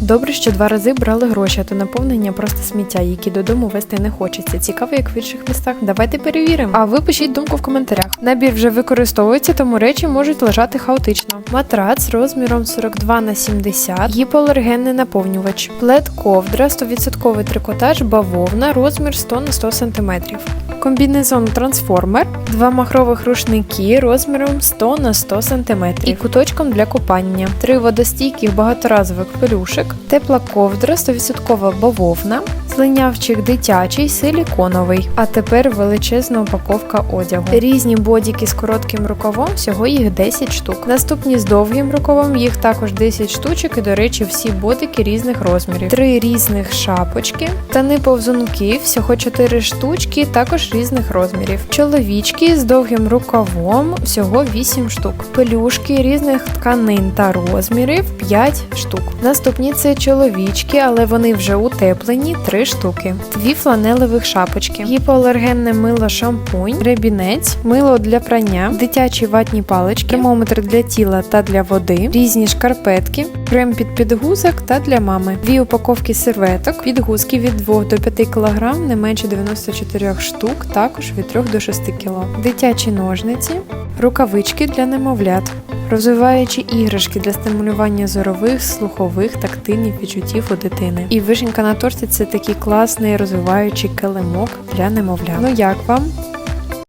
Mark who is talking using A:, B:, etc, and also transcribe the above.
A: Добре, що два рази брали гроші, а то наповнення просто сміття, які додому вести не хочеться. Цікаво, як в інших містах. Давайте перевіримо. А ви пишіть думку в коментарях. Набір вже використовується, тому речі можуть лежати хаотично. Матрац розміром 42 на 70, гіпоалергенний наповнювач, плед ковдра, 100% трикотаж, бавовна, розмір 100 на 100 см. Комбінезон трансформер, два махрових рушники розміром 100 на 100 см і куточком для купання, три водостійких багаторазових пелюшек, тепла ковдра, 100% бавовна, слинявчик дитячий, силіконовий. А тепер величезна упаковка одягу. Різні бодіки з коротким рукавом, всього їх 10 штук. Наступні з довгим рукавом, їх також 10 штучок, і до речі, всі бодики різних розмірів. Три різних шапочки, тани повзунки, всього 4 штучки, також різних розмірів. Чоловічки з довгим рукавом, всього 8 штук. Пелюшки різних тканин та розмірів 5 штук. Наступні це чоловічки, але вони вже утеплені 3 штуки. Дві фланелевих шапочки, гіпоалергенне мило шампунь, ребінець, мило для прання, дитячі ватні палички, термометр для тіла та для води, різні шкарпетки, крем під підгузок та для мами, дві упаковки серветок, підгузки від 2 до 5 кг, не менше 94 штук, також від 3 до 6 кг, дитячі ножниці, рукавички для немовлят. Розвиваючі іграшки для стимулювання зорових, слухових, тактильних відчуттів у дитини. І вишенька на торті це такий класний розвиваючий килимок для немовля. Ну як вам?